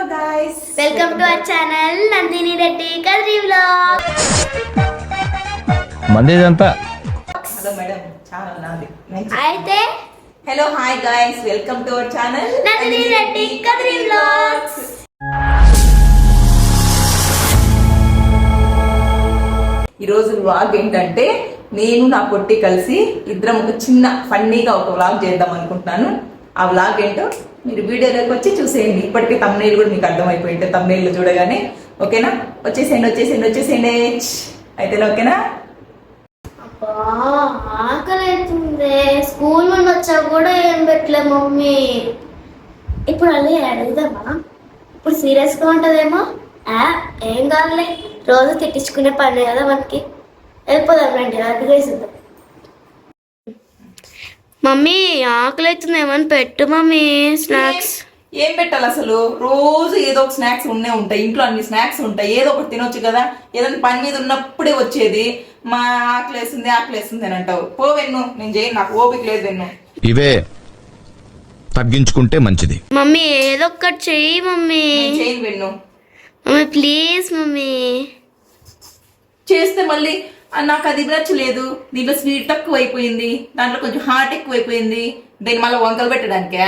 Hello guys welcome to our channel Nandini Reddy Kadri vlog మందేదంతా? Hello madam channel నాది. అయితే hello hi guys welcome to our channel Nandini Reddy Kadri vlogs ఈరోజు vlog ఏంటంటే నేను నా పొట్టి కలిసి ఇద్దరం ఒక చిన్న ఫన్నీగా ఒక వ్లాగ్ చేద్దాం అనుకుంటున్నాను. ఆ వ్లాగ్ ఏంటో మీరు వీడియోలోకి వచ్చి చూసేయండి. ఇప్పటికే తమ్నేల్ కూడా మీకు అర్థమైపోయి ఉంటే చూడగానే ఓకేనా? వచ్చేసేయండి వచ్చేసేయండి వచ్చేసేయండి. అయితే ఓకేనా? అబ్బా ఆకలి అవుతుంది స్కూల్ నుండి వచ్చా కూడా ఏం పెట్టలే మమ్మీ. ఇప్పుడు అలా అడుగుదామా? ఇప్పుడు సీరియస్గా ఉంటుందేమో? ఆ, ఏం కాదులే. రోజు తిట్టించుకునే పని కదా మనకి. వెళ్ళిపోదాం రండి అదిగేసిద్దాం మమ్మీ ఆకలి అవుతుంది ఏమని పెట్టు మమ్మీ స్నాక్స్. ఏం పెట్టాలి అసలు? రోజు ఏదో ఒక స్నాక్స్ ఉన్నే ఉంటాయి. ఇంట్లో అన్ని స్నాక్స్ ఉంటాయి. ఏదో ఒకటి తినొచ్చు కదా. ఏదైనా పని మీద ఉన్నప్పుడే వచ్చేది. మా ఆకలి వేస్తుంది ఆకలి వేస్తుంది అని అంటావు. పో వెన్ను. నేను చేయను నాకు ఓపిక లేదు వెన్ను. ఇవే తగ్గించుకుంటే మంచిది. మమ్మీ ఏదో ఒకటి చెయ్యి మమ్మీ. నేను చేయను వెన్ను. Mummy please mummy. చేస్తే మళ్ళీ "ఆ, నాకు అది నచ్చలేదు దీంట్లో స్వీట్ తక్కువ అయిపోయింది దాంట్లో కొంచెం హార్ట్ ఎక్కువ అయిపోయింది దీన్ని మళ్ళీ వంకలు పెట్టడానికే?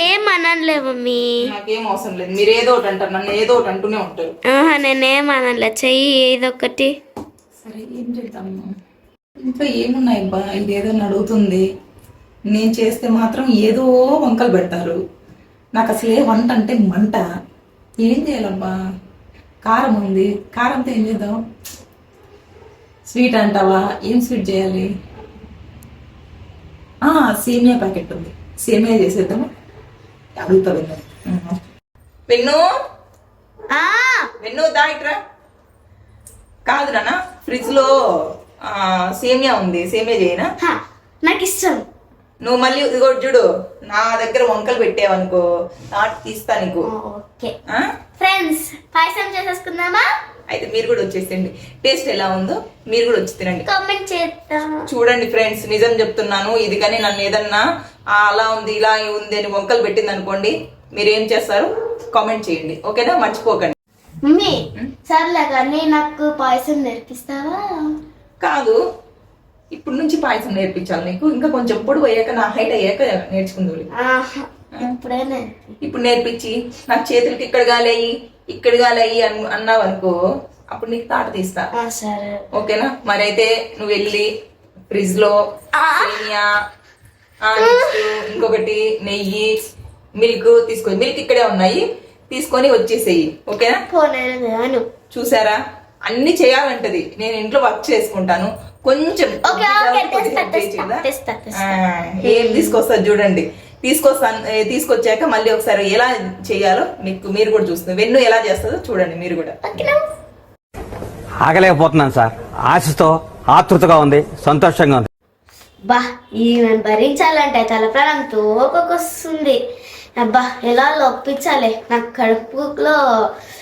ఏం అనలే మమ్మీ నాకేం అవసరం లేదు. మీరు ఏదో ఒకటి అంటారు. నన్ను ఏదో ఒకటి అంటూనే ఉంటారు. ఆహా నేనేం అనలే చెయ్యి ఏదో ఒకటి. సరే ఏం చేద్దాం? ఇంట్లో ఏమున్నాయి అబ్బా? ఇదేదో అడుగుతుంది. నేను చేస్తే మాత్రం ఏదో వంకలు పెడతారు. నాకు అసలు ఏ వంట అంటే మంట. ఏం చేయాలబ్బా? కారం ఉంది. కారంతో ఏం చేద్దాం? స్వీట్ అంటావా? ఏం స్వీట్ చేయాలి? ఆ, సేమియా ప్యాకెట్ ఉంది. సేమియా చేసేద్దాము అడుగుతా వెన్ను. వెన్ను ఆ. వెన్ను దాయిట్రా కాదు నాన్న ఫ్రిడ్జ్లో ఆ, సేమియా ఉంది. సేమియా చేయనా? హా, నాకు ఇష్టం నువ్వు మళ్ళీ ఇదిగో చూడు నా దగ్గర వంకలు పెట్టావనుకో నాటి తీస్తా నీకు? ఫ్రెండ్స్ పాయసం చేసేసుకుందామా? అయితే మీరు కూడా వచ్చేసేయండి. టేస్ట్ ఎలా ఉందో మీరు కూడా వచ్చి తినండి. కామెంట్ చేద్దాం. చూడండి ఫ్రెండ్స్ నిజం చెప్తున్నాను ఇది కానీ నన్ను ఏదన్నా "ఆ, అలా ఉంది ఇలా ఉంది అని వంకలు పెట్టింది అనుకోండి మీరు ఏం చేస్తారు? కామెంట్ చేయండి. ఓకేనా? మర్చిపోకండి. మమ్మీ సర్లే కానీ నాకు పాయసం నేర్పిస్తావా? కాదు ఇప్పుడు నుంచి పాయసం నేర్పించాలి నీకు. ఇంకా కొంచెం పొడుగు అయ్యాక నా హైట్ అయ్యాక నేర్చుకుందు ఆహా, ఇప్పుడే నేర్పి ఇప్పుడు నేర్పించి నాకు చేతులకి ఇక్కడ గాలయ్యి ఇక్కడ గాలయ్యి అన్ అన్నావు అనుకో అప్పుడు నీకు తాట తీస్తా. ఓకేనా? మరైతే నువ్వు వెళ్ళి ఫ్రిడ్జ్లో సేమియా ఇంకొకటి నెయ్యి మిల్క్ తీసుకో మిల్క్ ఇక్కడే ఉన్నాయి. తీసుకొని వచ్చేసేయి. ఓకేనా? చూసారా? అన్ని చేయాలంటది. నేను ఇంట్లో వర్క్ చేసుకుంటాను. కొంచెం ఏం తీసుకొస్తా చూడండి. తీసుకొస్తాను తీసుకొచ్చాక మళ్ళీ ఒకసారి ఎలా చేయాలో మీకు మీరు కూడా చూస్తుంది. వెన్ను ఎలా చేస్తుందో చూడండి మీరు కూడా. ఆగలేకపోతున్నాను సార్. ఆశతో ఆతృతగా ఉంది. సంతోషంగా ఉంది. బా ఈమెను భరించాలంటే తల ప్రాణం తోకొకొస్తుంది అబ్బా ఎలా ఒప్పించాలి నాకు కడుపులో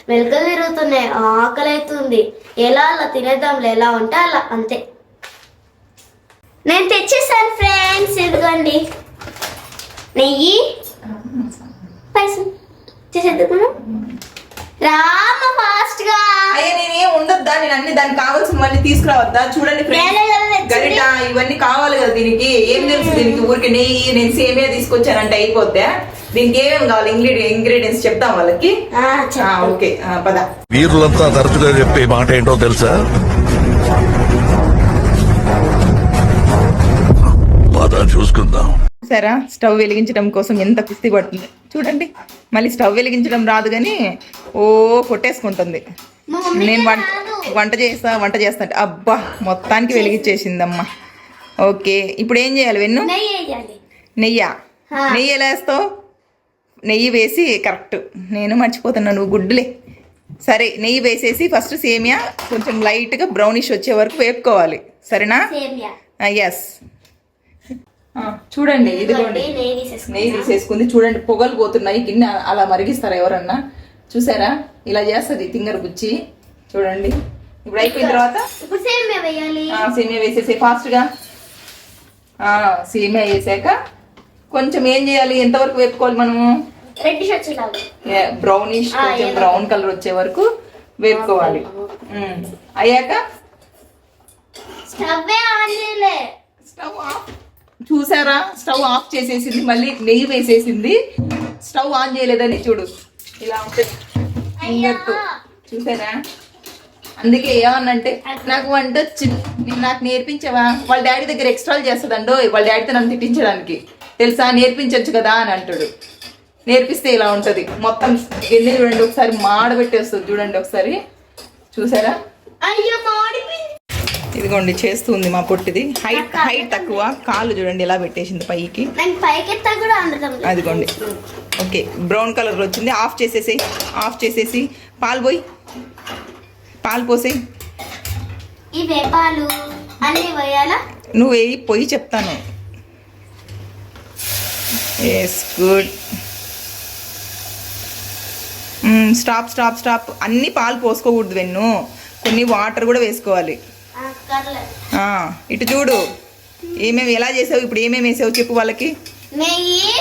వెలుకలు తిరుగుతున్నాయి ఆకలి అవుతుంది ఎలా అలా తినేద్దాంలే ఎలా ఉంటే అలా అంతే. నేను తెచ్చేసాను ఫ్రెండ్స్ ఇదిగోండి. నెయ్యి. పైసలు. చేసేద్దాం రామ ఫాస్ట్గా అయ్యే నేనేం ఉండొద్దా? నేను అన్ని దానికి కావాల్సిన మళ్ళీ తీసుకురావద్దా? చూడండి తెచ్చింది. గరిట ఇవన్నీ కావాలి కదా దీనికి. ఏం తెలుసు దీనికి? ఊరికి నెయ్యి నేను సేమియా తీసుకొచ్చానంటే అయిపోతే దీనికి ఏమేమి కావాలి? ఇంగ్రీడియం ఇంగ్రీడియంట్స్ చెప్తాం వాళ్ళకి. ఓకే. పద. వీరులంతా తరచుగా చెప్పే మాట ఏంటో తెలుసా? చూసుకుందాం? సరే స్టవ్ వెలిగించడం కోసం ఎంత కుస్తీ పడుతుంది? చూడండి మళ్ళీ స్టవ్ వెలిగించడం రాదు కానీ ఓ కొట్టేసుకుంటుంది. నేను వంట. వంట చేస్తా వంట చేస్తా అంటే అబ్బా మొత్తానికి వెలిగించేసిందమ్మా. ఓకే ఇప్పుడు ఏం చేయాలి వెన్ను? నెయ్యి నెయ్యా? ఎలా వేస్తావు? నెయ్యి వేసి కరెక్ట్. నేను మర్చిపోతున్నా నువ్వు గుడ్డులే. సరే నెయ్యి వేసేసి ఫస్ట్ సేమియా కొంచెం లైట్గా బ్రౌనిష్ వచ్చే వరకు వేపుకోవాలి. సరేనా? సేమియా. ఎస్ చూడండి ఇదిగోండి నెయ్యి తీసేసుకుంది. చూడండి పొగలు పోతున్నాయి. గిన్నె అలా మరిగిస్తారా ఎవరన్నా? చూసారా? ఇలా చేస్తుంది తింగర బుచ్చి చూడండి. ఇప్పుడు అయిపోయిన తర్వాత సేమియా వేసేసి ఫాస్ట్గా సేమియా వేసాక కొంచెం ఏం చేయాలి? ఎంతవరకు వేపుకోవాలి మనము? బ్రౌనిష్ కొంచెం. బ్రౌన్ కలర్ వచ్చే వరకు వేపుకోవాలి. అయ్యాక స్టవ్ ఆన్ స్టవ్ ఆఫ్ చూసారా? స్టవ్ ఆఫ్ చేసేసింది మళ్ళీ నెయ్యి వేసేసింది. స్టవ్ ఆన్ చేయలేదని చూడు. ఇలా ఉంటుంది ఇంగట్టు చూసారా? అందుకే ఏమన్నంటే నాకు వంట వచ్చి నేను నాకు నేర్పించవా? వాళ్ళ డాడీ దగ్గర ఎక్స్ట్రాలు చేస్తుందండో. వాళ్ళ డాడీతో నన్ను తిట్టించడానికి. తెలుసా? నేర్పించవచ్చు కదా అని అంటాడు. నేర్పిస్తే ఇలా ఉంటుంది. మొత్తం గిన్నె చూడండి ఒకసారి మాడబెట్టేస్తుంది చూడండి ఒకసారి. చూసారా? అయ్యో మాడిపోయింది. ఇదిగోండి చేస్తుంది మా పొట్టిది. హైట్ హైట్ తక్కువ. కాళ్ళు చూడండి ఎలా పెట్టేసింది పైకి. అదిగోండి. ఓకే బ్రౌన్ కలర్ వచ్చింది. ఆఫ్ చేసేసి ఆఫ్ చేసేసి. పాలు పోయి. పాలు పోసేయి వేయాలా నువ్వు వేయి పొయ్యి చెప్తాను. Yes good stop stop stop అన్ని పాలు పోసుకోకూడదు వెన్ను. కొన్ని వాటర్ కూడా వేసుకోవాలి. ఇటు చూడు. ఏమేమి ఎలా చేసావు? ఇప్పుడు ఏమేమి వేసావు చెప్పు వాళ్ళకి. నెయ్యి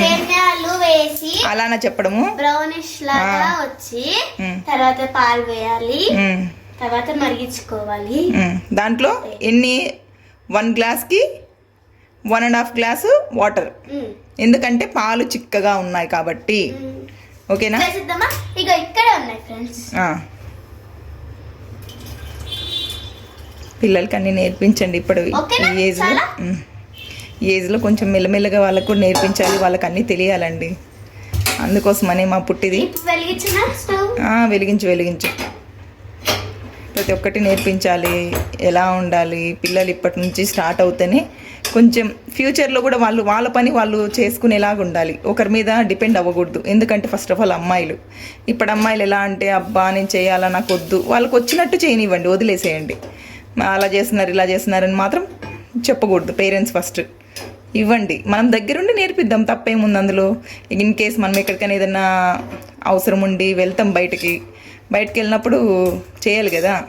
సేమ్యాలు వేసి అలానా చెప్పడము? బ్రౌనిష్ లాగా. వచ్చి. తర్వాత పాలు వేయాలి. తర్వాత మరిగించుకోవాలి. దాంట్లో ఎన్ని? వన్ గ్లాస్కి one and half glass water. ఎందుకంటే పాలు చిక్కగా ఉన్నాయి కాబట్టి. ఓకేనా? ఇక ఇక్కడే ఉన్నాయి ఫ్రెండ్స్ ఆ. పిల్లలకి అన్ని నేర్పించండి ఇప్పుడు? ఈ ఏజ్లో. ఈ ఏజ్లో కొంచెం మెల్లమెల్లగా వాళ్ళకు కూడా నేర్పించాలి వాళ్ళకి అన్నీ తెలియాలండి. అందుకోసమనే మా పుట్టిది. వెలిగించు వెలిగించు. ప్రతి ఒక్కటి నేర్పించాలి ఎలా ఉండాలి పిల్లలు ఇప్పటి నుంచి స్టార్ట్ అవుతేనే కొంచెం ఫ్యూచర్లో కూడా వాళ్ళు వాళ్ళ పని వాళ్ళు చేసుకునేలాగా ఉండాలి. ఒకరి మీద డిపెండ్ అవ్వకూడదు. ఎందుకంటే ఫస్ట్ ఆఫ్ ఆల్ అమ్మాయిలు. ఇప్పుడు అమ్మాయిలు ఎలా అంటే అబ్బా నేను చేయాలా నాకు వద్దు. వాళ్ళకి వచ్చినట్టు చేయనివ్వండి వదిలేసేయండి. అలా చేస్తున్నారు ఇలా చేస్తున్నారని మాత్రం చెప్పకూడదు. పేరెంట్స్ ఫస్ట్ ఇవ్వండి. మనం దగ్గరుండి నేర్పిద్దాం తప్పేముంది అందులో? ఇన్ కేస్ మనం ఎక్కడికైనా ఏదైనా అవసరం ఉండి వెళ్తాం బయటికి. బయటికి వెళ్ళినప్పుడు చేయాలి కదా?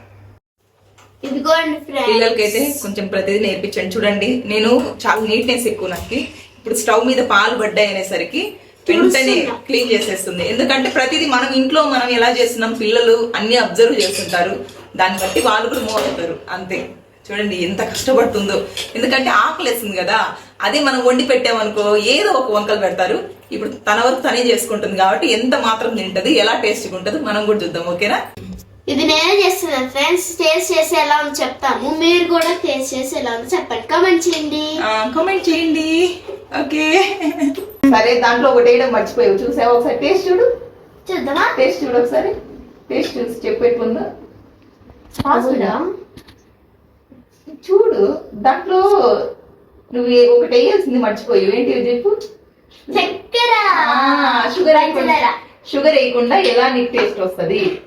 పిల్లలకైతే కొంచెం ప్రతిదీ నేర్పించండి. చూడండి నేను చాలా నీట్నెస్ ఎక్కువ నాకు. ఇప్పుడు స్టవ్ మీద పాలు పడ్డాయి అనేసరికి వెంటనే క్లీన్ చేసేస్తుంది. ఎందుకంటే ప్రతిదీ మనం ఇంట్లో మనం ఎలా చేస్తున్నాం పిల్లలు అన్ని అబ్జర్వ్ చేస్తుంటారు. దాన్ని బట్టి వాళ్ళు కూడా మూవ్ అవుతారు. అంతే. చూడండి ఎంత కష్టపడుతుందో. ఎందుకంటే ఆకలేస్తుంది కదా. అదే మనం వండి పెట్టామనుకో ఏదో ఒక వంకలు పెడతారు. ఇప్పుడు తన వరకు తనే చేసుకుంటుంది కాబట్టి ఎంత మాత్రం తింటది ఎలా టేస్ట్గా ఉంటుంది మనం కూడా చూద్దాం. ఓకేనా? ఇది నేనే చేస్తున్నాను ఫ్రెండ్స్ టేస్ట్ చేసి ఎలా ఉందో చెప్తాము. మీరు కూడా టేస్ట్ చేసి ఎలా ఉందో చెప్పండి. కమెంట్ చేయండి. కామెంట్ చేయండి. ఓకే. సరే దాంట్లో ఒకటి వేయడం మర్చిపోయావు. చూసావా ఒకసారి? టేస్ట్ చూడు. చూద్దామా? టేస్ట్ చూడు ఒకసారి. టేస్ట్ చూసి చెప్పు ఎట్లుందో. ఫాస్ట్గా చూడు దాంట్లో నువ్వు ఒకటి వేయాల్సింది మర్చిపోయావు ఏంటి చెప్పు? చక్కెర. షుగర్. వేయకుండా షుగర్ వేయకుండా ఎలా నీకు టేస్ట్ వస్తుంది?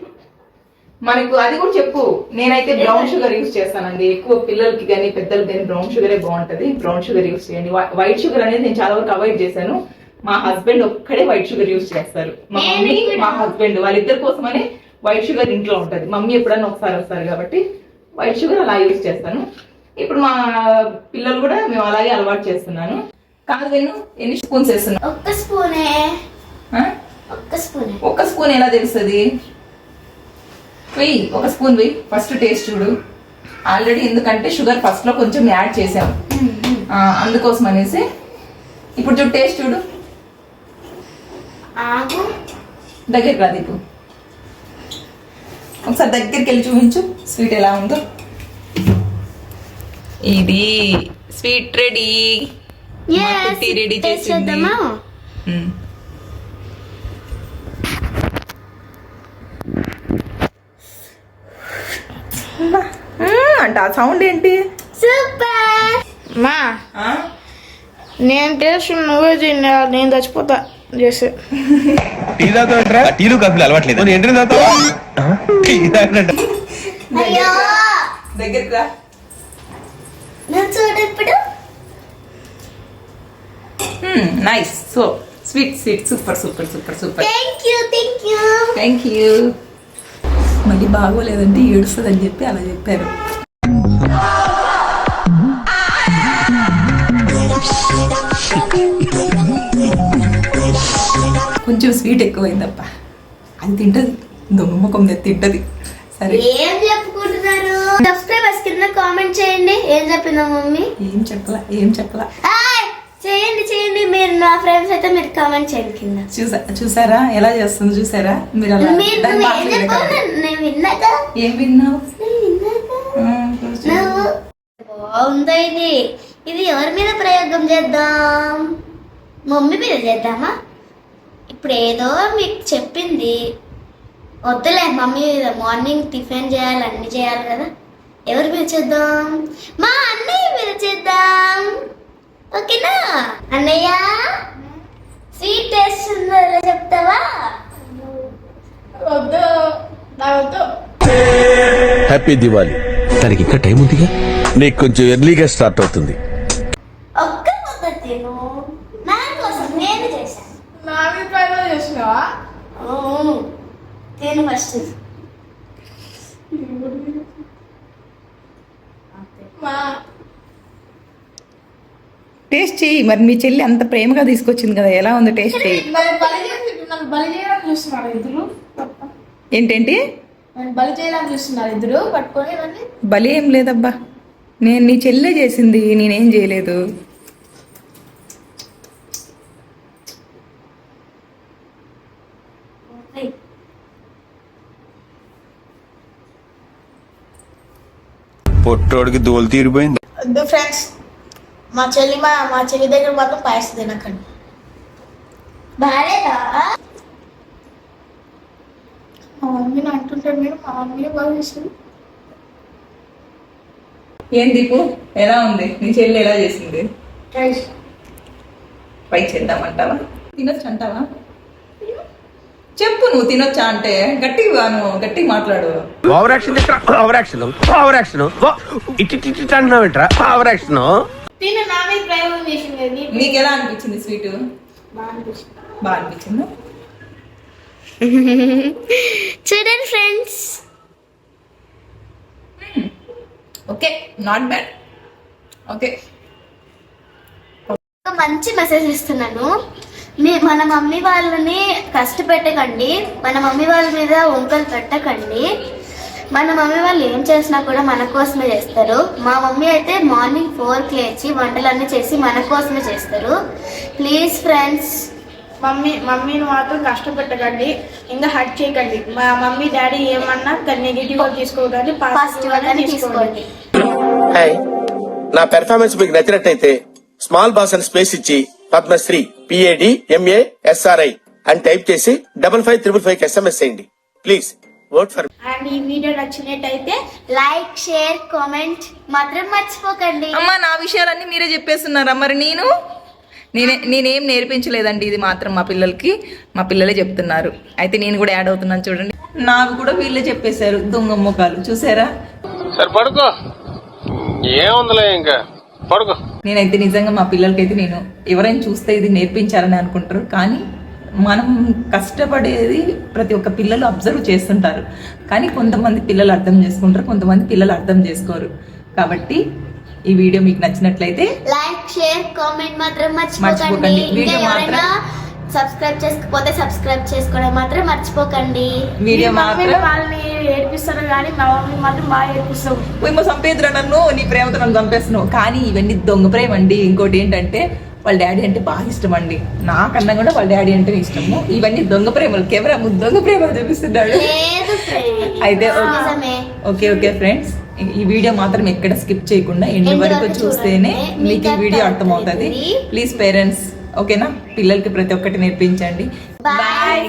మనకు అది కూడా చెప్పు. నేనైతే బ్రౌన్ షుగర్ యూస్ చేస్తానండి. ఎక్కువ పిల్లలకి కానీ పెద్దలకి కానీ బ్రౌన్ షుగరే బాగుంటది. బ్రౌన్ షుగర్ యూస్ చేయండి. వైట్ షుగర్ అనేది నేను చాలా వరకు అవాయిడ్ చేశాను. మా హస్బెండ్ ఒక్కడే వైట్ షుగర్ యూస్ చేస్తారు. మా మమ్మీ. మా హస్బెండ్ వాళ్ళిద్దరి కోసమనే వైట్ షుగర్ ఇంట్లో ఉంటది. మమ్మీ ఎప్పుడన్నా ఒకసారి వస్తారు కాబట్టి వైట్ షుగర్ అలా యూస్ చేస్తాను. ఇప్పుడు మా పిల్లలు కూడా మేము అలాగే అలవాటు చేస్తున్నాను. కాదు వెన్ను ఎన్ని స్పూన్స్ వేస్తున్నావు ఒక్క స్పూనే? ఒక్క స్పూనే. ఒక్క స్పూన్ ఎలా తెలుస్తుంది? వెయ్యి ఒక స్పూన్ వెయ్యి ఫస్ట్ టేస్ట్ చూడు. ఆల్రెడీ ఎందుకంటే షుగర్ ఫస్ట్లో కొంచెం యాడ్ చేసాం అందుకోసం అనేసి ఇప్పుడు చూడు టేస్ట్ చూడు. ఆగు. దగ్గరికి రా దీపు. ఒకసారి దగ్గరికి వెళ్ళి చూపించు. స్వీట్ ఎలా ఉందో. ఇది స్వీట్ రెడీ రెడీ చేసింది. మ్మ్, అంట ఆ సౌండ్ ఏంటి? సూపర్ మా? నేను టేస్ట్ నువ్వే తిన్నా నేను చచ్చిపోతా చేస్తే టీ తాగుతావంటరా టీలు కాఫీలు అలవాట్లేదు? నేను ఎంట్రీ తాగుతావా? దగ్గరికి రా. నువ్వు చూడు ఇప్పుడు. Nice so sweet sweet super super super super thank you thank you thank you మళ్ళీ బాగోలేదంటే ఏడుస్తుందని చెప్పి అలా చెప్పారు. కొంచెం స్వీట్ ఎక్కువైందప్ప. అది తింటది. దొంగ ముఖం తె- తింటది సరే. ఏం చెప్పుకుంటున్నారు? సబ్స్క్రైబర్స్ కింద కామెంట్ చేయండి. ఏం చెప్పిందా మమ్మీ? ఏం చెప్పలా ఏం చెప్పలా? చేయండి చేయండి. మీరు నా ఫ్రెండ్స్ అయితే మీరు కామెంట్ చేయండి కింద. చూసా చూసారా? ఎలా చేస్తుంది చూసారా? మీరు అలా. నేను- నేను విన్నాక? ఏం విన్నావు? బాగుందా ఇది? ఇది ఎవరి మీద ప్రయోగం చేద్దాం? మమ్మీ మీద చేద్దామా? ఇప్పుడు ఏదో మీకు చెప్పింది. వద్దులే మమ్మీ మార్నింగ్ టిఫిన్ చేయాలి అన్ని చేయాలి కదా. ఎవరి మీద చేద్దాం మా అన్నయ్య మీద చేద్దాం ఓకేనా? అన్నయ్య? స్వీట్ టేస్ట్ ఉందో చెప్తావా? వద్దు వద్దు. హ్యాపీ దివాలి దానికి ఇంకా టైం ఉందిగా? నీకు కొంచెం ఎర్లీగా స్టార్ట్ అవుతుంది. ఒక్క ముద్ద తిను. నా కోసం నేను చేశాను. నా మీద ప్రయోగం చేసినావా? తిను ఫస్ట్. టేస్ట్ చెయ్యి మరి మీ చెల్లి అంత ప్రేమగా తీసుకొచ్చింది కదా. ఎలా ఉంది టేస్ట్ ఇద్దరు. ఏంటేంటి? నన్ను బలి చేయడానికి చూస్తున్నారు ఇద్దరు. పట్టుకొని నన్ను బలి ఏం లేదబ్బా. నేను నీ చెల్లె చేసింది. నేనేం చేయలేదు. పొట్టోడికి దోలు తీరిపోయింది. వద్దు ఫ్రెండ్స్ మా చెల్లి మా మా చెల్లి దగ్గర మాత్రం పాయసం తినకండి. బాలేదా? మా మమ్మీని అంటుంటే మీరు మా మమ్మీని బాగా చేసింది ఏం దీపు? ఎలా ఉంది? నీ చెల్లి ఎలా చేసింది? ట్రై చేద్దామంటావా? తినొచ్చు అంటావా? చెప్పు నువ్వు తినొచ్చా అంటే గట్టిగా నువ్వు గట్టిగా మాట్లాడు. Over action over action over action ఇటు ఇటు ఇటు అంటున్నావు ఏంట్రా? ఓవర్ యాక్షన్ తిని నా మీద ప్రయోగం చేసింది నీ నీకు ఎలా అనిపించింది స్వీట్? బాగా అనిపించింది. బాగా అనిపించిందా? చూడండి friends. Okay not bad okay ఒక మంచి మెసేజ్ ఇస్తున్నాను. మీ మన మమ్మీ వాళ్ళని కష్టపెట్టకండి. మన మమ్మీ వాళ్ళ మీద వంకలు పెట్టకండి. మన మమ్మీ వాళ్ళు ఏం చేసినా కూడా మన కోసమే చేస్తారు. మా మమ్మీ అయితే మార్నింగ్ ఫోర్కి లేచి వంటలన్నీ చేసి మన కోసమే చేస్తారు. Please friends. మమ్మీ మమ్మీని మాత్రం కష్టపెట్టకండి. ఇంకా హర్ట్ చేయకండి. మా మమ్మీ డాడీ ఏమన్నా నెగిటివ్గా తీసుకోకండి పాజిటివ్ పాజిటివ్ గానే తీసుకోండి. హాయ్ నా పెర్ఫార్మెన్స్ మీకు నచ్చినట్టయితే స్మాల్ బాస్ అని స్పేస్ ఇచ్చి Padmashri P A D M A SRI అని టైప్ చేసి double five triple five SMS చేయండి. ప్లీజ్ ఓట్ ఫర్ అండ్ ఈ వీడియో నచ్చినట్టయితే లైక్ షేర్ కామెంట్ మాత్రం మర్చిపోకండి. అమ్మా నా విషయాలన్నీ మీరే చెప్పేస్తున్నారా? మరి నేను? నేనే నేనేం నేర్పించలేదండి ఇది మాత్రం మా పిల్లలకి. మా పిల్లలే చెప్తున్నారు. అయితే నేను కూడా యాడ్ అవుతున్నాను చూడండి. నాకు కూడా వీళ్ళే చెప్పేశారు దొంగ ముఖాలు చూసారా? సరే పడుకో ఏముందిలే ఇంకా? పడుకో నేనైతే నిజంగా మా పిల్లలకైతే నేను ఎవరైనా చూస్తే ఇది నేర్పించాలని అనుకుంటారు కానీ మనం కష్టపడేది ప్రతి ఒక్క పిల్లలు అబ్జర్వ్ చేస్తుంటారు. కానీ కొంతమంది పిల్లలు అర్థం చేసుకుంటారు కొంతమంది పిల్లలు అర్థం చేసుకోరు. కాబట్టి ఈ వీడియో మీకు నచ్చినట్లయితే లైక్ షేర్ కామెంట్ మాత్రం మర్చిపోకండి. వీడియో ఎవరైనా సబ్స్క్రైబ్ చేసుకోకపోతే సబ్స్క్రైబ్ చేసుకోవడం మాత్రం మర్చిపోకండి. వీడియో మాత్రం వాళ్ళని ఏడిపిస్తారు కానీ మా మమ్మీ మాత్రం బాగా ఏడిపిస్తాం. ఏమో చంపేద్దురా నన్ను నీ ప్రేమతో నన్ను చంపేస్తున్నావు. కానీ ఇవన్నీ దొంగ ప్రేమ అండి. ఇంకోటి ఏంటంటే వాళ్ళ డాడీ అంటే బాగా ఇష్టం అండి. నాకన్నా కూడా వాళ్ళ డాడీ అంటే ఇష్టము. ఇవన్నీ దొంగ ప్రేమలు. కెమెరా ముందు దొంగ ప్రేమలు చూపిస్తున్నాడు. అయితే ఓకే. Okay friends. ఈ వీడియో మాత్రం ఎక్కడ స్కిప్ చేయకుండా ఎండ్ End వరకు చూస్తేనే. మీకు ఈ వీడియో. అర్థమవుతుంది. Please parents. ఓకేనా? పిల్లలకి ప్రతి ఒక్కటి నేర్పించండి. బాయ్.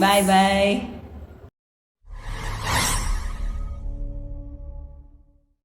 Bye bye